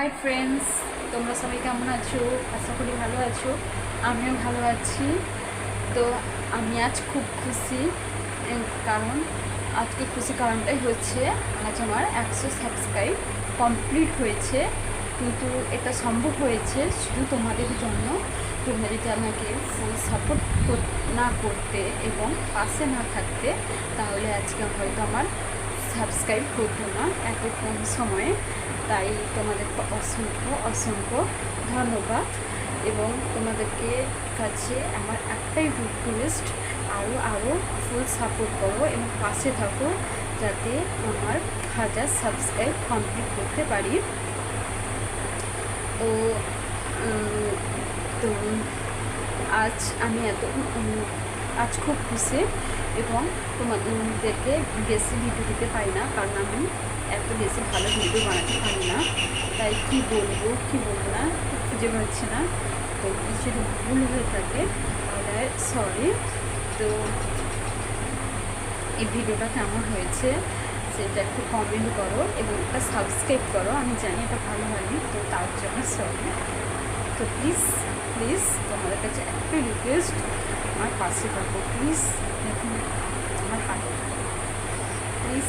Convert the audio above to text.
Hi friends তোমরা সবাই কেমন আছো? আশা করি ভালো আছো। আমিও ভালো আছি। তো আমি আজ খুব খুশি কারণ আজকে খুশি কারণটাই হচ্ছে, আজ আমার একশো সাবস্ক্রাইব কমপ্লিট হয়েছে। কিন্তু এটা সম্ভব হয়েছে শুধু তোমাদের জন্য, তোমরা যদি আমাকে ফুল সাপোর্ট না করতে এবং পাশে না থাকতে, তাহলে আজকে হয়তো আমার সাবস্ক্রাইব করতো না এত কম সময়ে। তাই তোমাদেরকে অসংখ্য অসংখ্য ধন্যবাদ এবং তোমাদেরকে কাছে আমার একটাই রিকোয়েস্ট আরও আরও ফুল সাপোর্ট করো এবং পাশে থাকো যাতে আমার হাজার সাবস্ক্রাইব কমপ্লিট করতে পারি। তো তো আজ আমি এত আজ খুব খুশি এবং তোমাদেরকে বেশি ভিডিও দিতে পারি না, কারণ আমি এত বেশি ভালো ভিডিও বানাতে পারি না। তাই কি বলব কি বলব না খুঁজে পাচ্ছি না। তো কিছু ভুল হয়ে থাকে, তাহলে সরি তো এই ভিডিওটা কেমন হয়েছে, সেটা একটু কমেন্ট করো এবং একটা সাবস্ক্রাইব করো। আমি জানি এটা ভালো হয়নি, তো তার জন্য সরি তো প্লিজ প্লিজ তোমাদের কাছে একটাই রিকোয়েস্ট আমার পাশে থাকো প্লিজ দেখুন, আমার হাতে প্লিজ